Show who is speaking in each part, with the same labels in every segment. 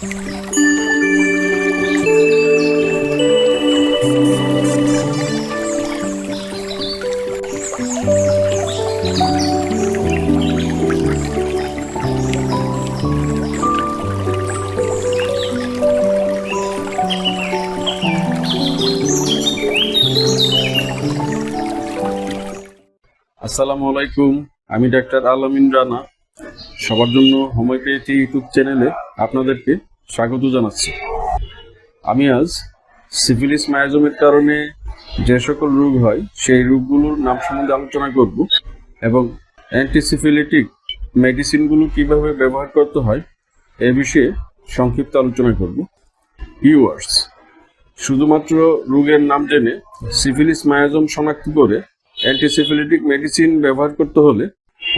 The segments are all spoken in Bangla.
Speaker 1: আসসালামু আলাইকুম আমি ডাক্তার আলমিন রানা। সবার জন্য হোমিওপ্যাথি ইউটিউব চ্যানেলে আপনাদেরকে স্বাগত জানাচ্ছি। আমি আজ সিফিলিস মায়াজমের কারণে যে সকল রোগ হয়, সেই রোগগুলোর নাম সম্বন্ধে আলোচনা করব এবং অ্যান্টিসিফিলিটিক মেডিসিনগুলো কীভাবে ব্যবহার করতে হয়, এ বিষয়ে সংক্ষিপ্ত আলোচনা করব। ভিউয়ার্স শুধুমাত্র রোগের নাম জেনে সিফিলিস মায়াজম শনাক্ত করে অ্যান্টিসিফিলিটিক মেডিসিন ব্যবহার করতে হলে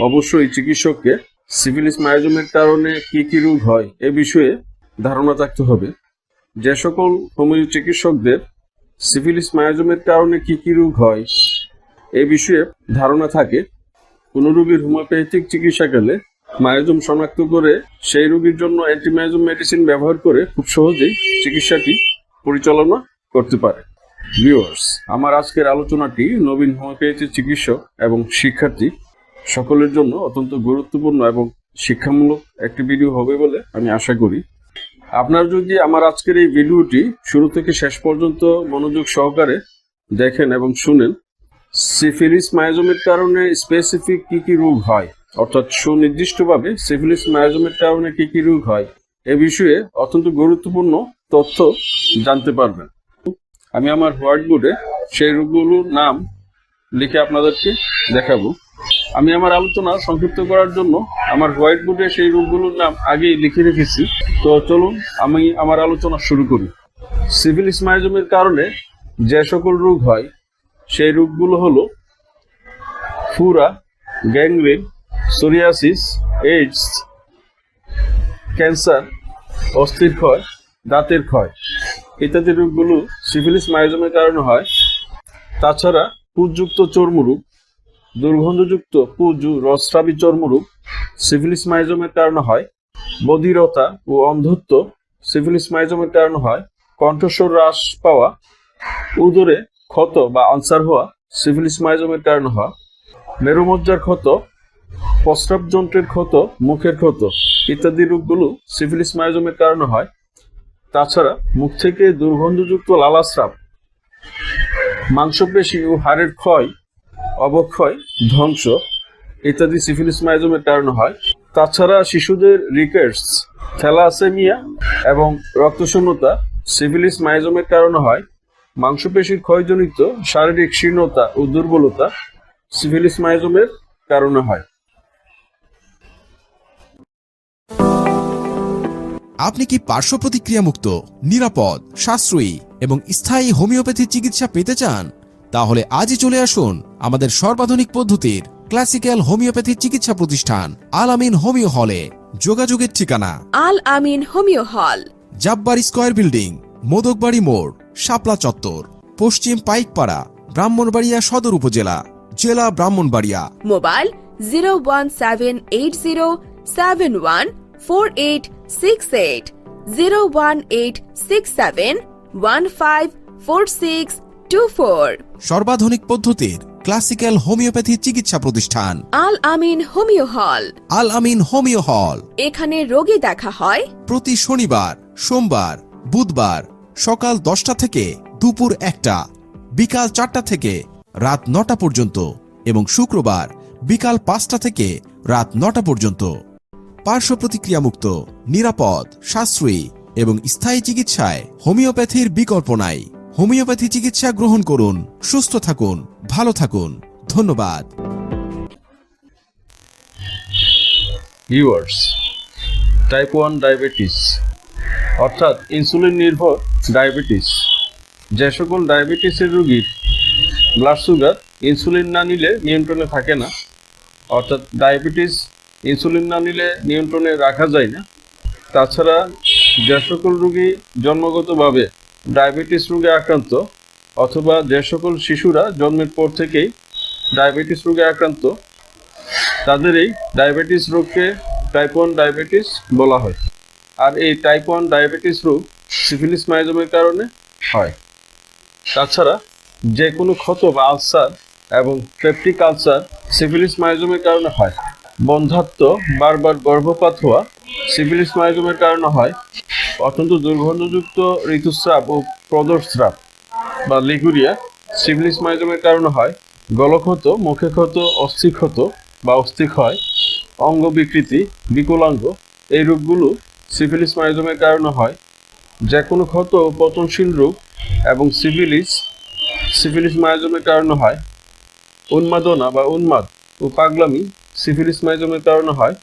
Speaker 1: অবশ্যই চিকিৎসককে সিভিলিস মায়াজমের কারণে কি কি রোগ হয়, এ বিষয়ে ধারণা থাকতে হবে, যে সকল হোমিও চিকিৎসকদের সিভিলিস মায়াজমের কারণে কি কি রোগ হয়, এ বিষয়ে ধারণা থাকে। কোনো রোগীর হোমিওপ্যাথিক চিকিৎসাকালে মায়াজম শনাক্ত করে সেই রোগীর জন্য অ্যান্টিমায়াজম মেডিসিন ব্যবহার করে খুব সহজেই চিকিৎসাটি পরিচালনা করতে পারে। ভিউয়ার্স আমার আজকের আলোচনাটি নবীন হোমিওপ্যাথি চিকিৎসক এবং শিক্ষার্থী সকলের জন্য অত্যন্ত গুরুত্বপূর্ণ এবং শিক্ষামূলক একটি ভিডিও হবে বলে আমি আশা করি। আপনার যদি আমার আজকের এই ভিডিওটি শুরু থেকে শেষ পর্যন্ত মনোযোগ সহকারে দেখেন এবং শুনেন, সিফিলিস মায়াজমের কারণে স্পেসিফিক কি কি রোগ হয়? অর্থাৎ সুনির্দিষ্টভাবে সিফিলিস মায়াজমের কারণে কি কি রোগ হয়? এ বিষয়ে অত্যন্ত গুরুত্বপূর্ণ তথ্য জানতে পারবেন। আমি আমার হোয়াইট বোর্ডে সেই রোগগুলোর নাম লিখে আপনাদেরকে দেখাবো। আমি আমার আলোচনা সংক্ষিপ্ত করার জন্য আমার হোয়াইট বোর্ডে সেই রোগগুলোর নাম আগেই লিখে রেখেছি। তো চলুন, আমি আমার আলোচনা শুরু করি। সিভিল স্মাইজমের কারণে যে সকল রোগ হয়, সেই রোগগুলো হলো ফুরা গ্যাংগ্রিন সোরিয়াসিস, এইডস, ক্যান্সার, অস্থির ক্ষয়, দাঁতের ক্ষয় ইত্যাদি রোগগুলো সিফিলিস মাইজমের কারণে হয়। তাছাড়া পুজযুক্ত চর্মরোগ দুর্গন্ধযুক্ত পুজু রসস্রাবী চর্মরূপ সিফিলিস মাইজমের কারণে হয়। বধিরতা ও অন্ধত্ব সিফিলিস মাইজমের কারণে হয়। কণ্ঠস্বর হ্রাস পাওয়া। উদরে ক্ষত বা আনসার হওয়া সিফিলিস মাইজমের কারণে হয়। মেরুমজ্জার ক্ষত প্রস্রাব যন্ত্রের ক্ষত, মুখের ক্ষত ইত্যাদি রোগগুলো সিফিলিস মাইজমের কারণে হয়। তাছাড়া মুখ থেকে দুর্গন্ধযুক্ত লালাস্রাব, মাংসপেশি ও হাড়ের ক্ষয় অবক্ষয়, ধ্বংস ইত্যাদি সিফিলিস মাইজমের কারণে হয়। তাছাড়া শিশুদের রিকেটস থ্যালাসেমিয়া এবং রক্তশূন্যতা সিফিলিস মাইজমের কারণে হয়। মাংসপেশির ক্ষয়জনিত শারীরিক শীর্ণতা ও দুর্বলতা সিফিলিস মাইজমের কারণে হয়।
Speaker 2: আপনি কি পার্শ্ব প্রতিক্রিয়ামুক্ত নিরাপদ, সাশ্রয়ী এবং স্থায়ী হোমিওপ্যাথি চিকিৎসা পেতে চান? তাহলে আজই চলে আসুন আমাদের সর্বাধুনিক পদ্ধতির ক্লাসিক্যাল হোমিওপ্যাথি চিকিৎসা প্রতিষ্ঠান আল আমিন হোমিও হলে। যোগাযোগের ঠিকানা?
Speaker 3: আল আমিন হোমিও হল।
Speaker 2: জাব্বার স্কয়ার বিল্ডিং মোদকবাড়ি মোড় শাপলা চত্বর পশ্চিম পাইকপাড়া ব্রাহ্মণবাড়িয়া সদর উপজেলা জেলা Brahmanbaria.
Speaker 3: Mobile zero one seven eight zero seven one four eight six eight zero one eight six seven one five four six two four
Speaker 2: সর্বাধুনিক পদ্ধতির ক্লাসিক্যাল হোমিওপ্যাথি চিকিৎসা প্রতিষ্ঠান।
Speaker 3: আল আমিন হোমিও হল।
Speaker 2: আল আমিন হোমিও হল।
Speaker 3: এখানে রোগী দেখা হয়।
Speaker 2: প্রতি শনিবার সোমবার বুধবার সকাল দশটা থেকে দুপুর একটা বিকাল চারটা থেকে রাত নটা পর্যন্ত এবং শুক্রবার বিকাল পাঁচটা থেকে রাত নটা পর্যন্ত। পার্শ্ব প্রতিক্রিয়ামুক্ত নিরাপদ সাশ্রয়ী এবং স্থায়ী চিকিৎসায় হোমিওপ্যাথির বিকল্প নাই। হোমিওপ্যাথি চিকিৎসা গ্রহণ করুন, সুস্থ থাকুন, ভালো থাকুন। ধন্যবাদ।
Speaker 1: টাইপ ওয়ান ডায়াবেটিস অর্থাৎ ইনসুলিন নির্ভর ডায়াবেটিস যে সকল ডায়াবেটিসের রোগীর ব্লাড সুগার ইনসুলিন না নিলে নিয়ন্ত্রণে থাকে না, অর্থাৎ ডায়াবেটিস ইনসুলিন না নিলে নিয়ন্ত্রণে রাখা যায় না। তাছাড়া যে সকল রোগী জন্মগতভাবে ডায়াবেটিস রোগে আক্রান্ত অথবা যে সকল শিশুরা জন্মের পর থেকেই ডায়াবেটিস রোগে আক্রান্ত, তাদের এই ডায়াবেটিস রোগকে টাইপ ওয়ান ডায়াবেটিস বলা হয়। আর এই টাইপ ওয়ান ডায়াবেটিস রোগ সিফিলিস মাইজমের কারণে হয়। তাছাড়া যে কোনো ক্ষত বা আলসার এবং পেপটিক আলসার সিফিলিস মাইজমের কারণে হয়। বন্ধাত্ম বারবার গর্ভপাত হওয়া সিফিলিস মাইজমের কারণে হয়। অত্যন্ত দুর্গন্ধযুক্ত ঋতুস্রাব ও প্রদস্রাব বা লিগুরিয়া সিফিলিস মাইজমের কারণে হয়। গলক্ষত মুখে ক্ষত অস্থিক্ষত বা অস্থিক্ষয় অঙ্গ বিকৃতি বিকলাঙ্গ, এই রোগগুলো সিফিলিস মাইজমের কারণে হয়। যে কোনো ক্ষত ও পচনশীল রোগ এবং সিফিলিস সিফিলিস মাইজমের কারণে হয়। উন্মাদনা বা উন্মাদ ও পাগলামি সিফিলিস মাইজমের কারণে হয়।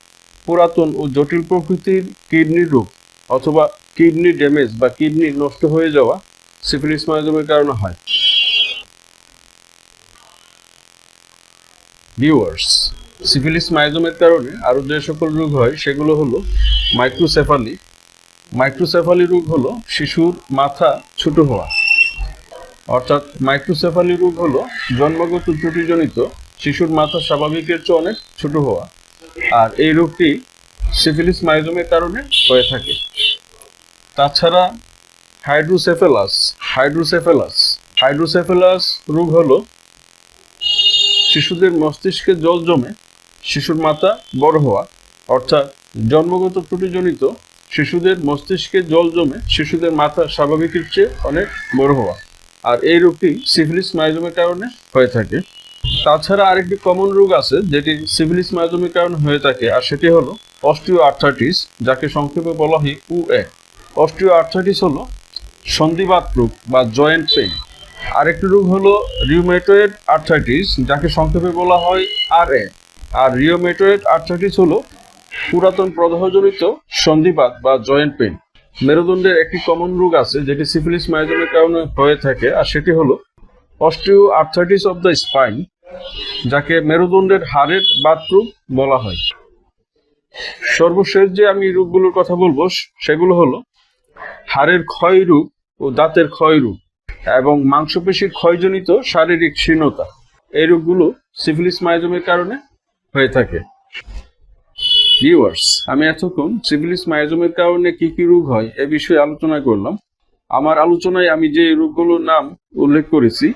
Speaker 1: পুরাতন ও জটিল প্রকৃতির কিডনির রোগ অথবা কিডনি ড্যামেজ বা কিডনি নষ্ট হয়ে যাওয়া সিফিলিস মাইজমের কারণে হয়। ভিউয়ার্স সিফিলিস মাইজমের কারণে আরও যে সকল রোগ হয়, সেগুলো হলো মাইক্রোসেফালি। মাইক্রোসেফালি রোগ হলো শিশুর মাথা ছোট হওয়া। অর্থাৎ মাইক্রোসেফালি রোগ হলো জন্মগত ত্রুটিজনিত শিশুর মাথা স্বাভাবিকের চেয়ে অনেক ছোট হওয়া। আর এই রোগটি সিফিলিস মাইজমের কারণে হয়ে থাকে। তাছাড়া হাইড্রোসেফেলাস হাইড্রোসেফেলাস হাইড্রোসেফেলাস রোগ হলো শিশুদের মস্তিষ্কে জল জমে শিশুর মাথা বড় হওয়া, অর্থাৎ জন্মগত ত্রুটিজনিত শিশুদের মস্তিষ্কে জল জমে শিশুদের মাথা স্বাভাবিকের চেয়ে অনেক বড় হওয়া। আর এই রোগটি সিভিলিস মাইজমের কারণে হয়ে থাকে। তাছাড়া আরেকটি কমন রোগ আছে যেটি সিভিলিস মাইজমের কারণে হয়ে থাকে, আর সেটি হলো অস্টিও আর্থাইটিস যাকে সংক্ষেপে বলা হয় উ এ অস্টিও আর্থাইটিস হলো সন্ধিবাত রোগ বা জয়েন্ট পেইন। আরেকটি রোগ হলো রিউমেটয়েড আর্থাইটিস যাকে সংক্ষেপে বলা হয় আর এ আর রিওমেটয়েড আর্থাইটিস হলো পুরাতন প্রদাহজনিত সন্ধিবাত বা জয়েন্ট পেইন। মেরুদণ্ডের একটি কমন রোগ আছে, যেটি সিফিলিস মাইজমের কারণে হয়ে থাকে, আর সেটি হলো osteo arthritis of the spine, যাকে মেরুদণ্ডের হাড়ের বাত বলা হয়। সর্বশেষ যে আমি রোগগুলোর কথা বলব, সেগুলো হলো হাড়ের ক্ষয়রূপ ও দাঁতের ক্ষয়রূপ এবং মাংসপেশির ক্ষয়জনিত শারীরিক ক্ষীণতা। এই রোগগুলো সিফিলিস মাইজমের কারণে হয়ে থাকে। ভিউয়ার্স, আমি এতক্ষণ সিফিলিস মাইজমের কারণে কি কি রোগ হয় এ বিষয়ে আলোচনা করলাম। আমার আলোচনায় আমি যে রোগগুলোর নাম উল্লেখ করেছি,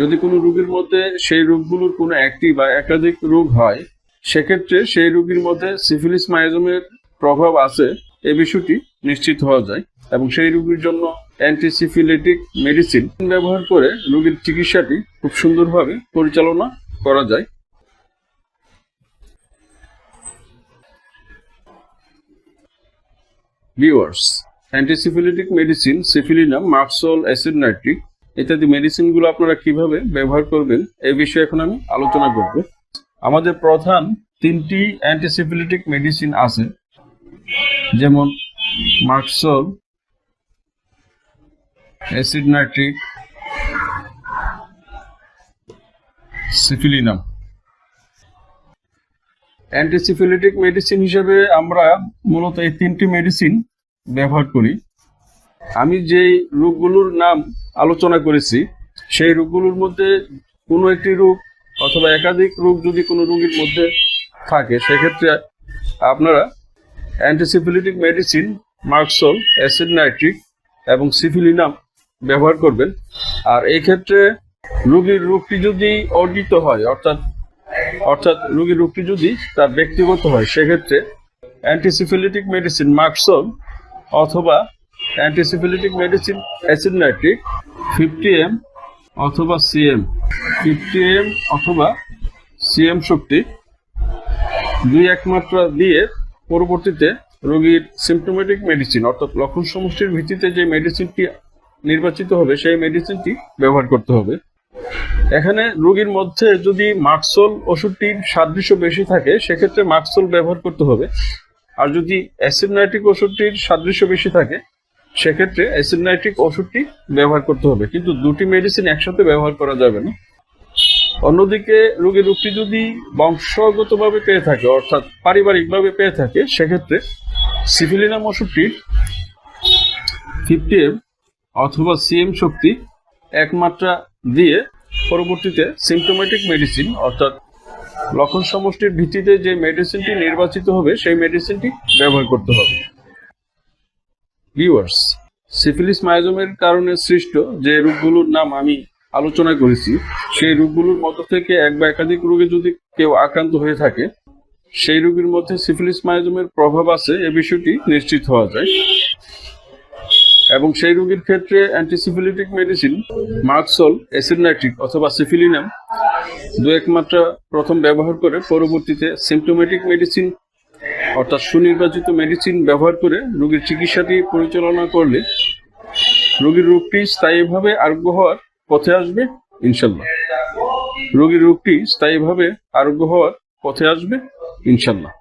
Speaker 1: যদি কোনো রোগীর মধ্যে সেই রোগগুলোর কোনো একটি বা একাধিক রোগ হয়, সেক্ষেত্রে সেই রোগীর মধ্যে সিফিলিস মাইজমের প্রভাব আছে এ বিষয়টি নিশ্চিত হওয়া যায় এবং সেই রোগীর জন্য অ্যান্টিসিফিলেটিক মেডিসিন ব্যবহার করে রোগীর চিকিৎসাটি খুব সুন্দরভাবে পরিচালনা করা যায়। Viewers antisyphilitic medicine syphilinum merc sol acid nitric ইত্যাদি মেডিসিনগুলো আপনারা কীভাবে ব্যবহার করবেন এই বিষয়ে এখন আমি আলোচনা করব। আমাদের প্রধান তিনটি অ্যান্টিসিফিলিটিক মেডিসিন আছে। যেমন merc sol, acid nitric, syphilinum. Antisyphilitic medicine হিসেবে আমরা মূলত এই তিনটি মেডিসিন ব্যবহার করি। আমি যেই রোগগুলোর নাম আলোচনা করেছি, সেই রোগগুলোর মধ্যে কোনো একটি রোগ অথবা একাধিক রোগ যদি কোনো রোগীর মধ্যে থাকে, সেক্ষেত্রে আপনারা antisyphilitic medicine merc sol acid nitric এবং সিফিলিনাম ব্যবহার করবেন। আর এই ক্ষেত্রে রোগীর রোগটি যদি অর্জিত হয়, অর্থাৎ অর্থাৎ রোগীর রোগটি যদি তার ব্যক্তিগত হয়, সেক্ষেত্রে অ্যান্টিসিফিলিটিক মেডিসিন মার্কসল অথবা antisyphilitic medicine acid nitric fifty M অথবা সিএম ফিফটি এম অথবা সিএম শক্তি দুই এক মাত্রা দিয়ে পরবর্তীতে রোগীর সিমটোমেটিক মেডিসিন অর্থাৎ লক্ষণ সমষ্টির ভিত্তিতে যে মেডিসিনটি নির্বাচিত হবে, সেই মেডিসিনটি ব্যবহার করতে হবে। এখানে রোগীর মধ্যে যদি মার্কসল ওষুধটির সাদৃশ্য বেশি থাকে, সেক্ষেত্রে মার্কসল ব্যবহার করতে হবে। আর যদি অ্যাসিড নাইট্রিক ওষুধটির সাদৃশ্য বেশি থাকে, সেক্ষেত্রে অ্যাসিড নাইট্রিক ওষুধটি ব্যবহার করতে হবে। কিন্তু দুটি মেডিসিন একসাথে ব্যবহার করা যাবে না। অন্যদিকে রোগীর রোগটি যদি বংশগতভাবে পেয়ে থাকে, অর্থাৎ পারিবারিকভাবে পেয়ে থাকে, সেক্ষেত্রে সিফিলিনাম ওষুধটির ফিফটি এম অথবা সিএম শক্তি একমাত্রা দিয়ে পরবর্তীতে সিমটোমেটিক মেডিসিন অর্থাৎ লক্ষণ সমষ্টির ভিত্তিতে যে মেডিসিনটি নির্বাচিত হবে, সেই মেডিসিনটি ব্যবহার করতে হবে। ভিউয়ার্স সিফিলিস মায়াজমের কারণে সৃষ্ট যে রোগগুলোর নাম আমি আলোচনা করেছি, সেই রোগগুলোর মধ্য থেকে এক বা একাধিক রোগে যদি কেউ আক্রান্ত হয়ে থাকে, সেই রোগীর মধ্যে সিফিলিস মায়াজমের প্রভাব আছে, এ বিষয়টি নিশ্চিত হওয়া যায়। এবং সেই রোগীর ক্ষেত্রে অ্যান্টিসিফিলিটিক মেডিসিন মার্কসল অ্যাসিডনাইট্রিক অথবা সিফিলিনাম দু এক মাত্রা প্রথম ব্যবহার করে পরবর্তীতে সিমটোমেটিক মেডিসিন অর্থাৎ সুনির্বাচিত মেডিসিন ব্যবহার করে রোগীর চিকিৎসাটি পরিচালনা করলে রোগীর রোগটি স্থায়ীভাবে আরোগ্য হওয়ার পথে আসবে? ইনশাল্লাহ। রোগীর রোগটি স্থায়ীভাবে আরোগ্য হওয়ার পথে আসবে? ইনশাল্লাহ।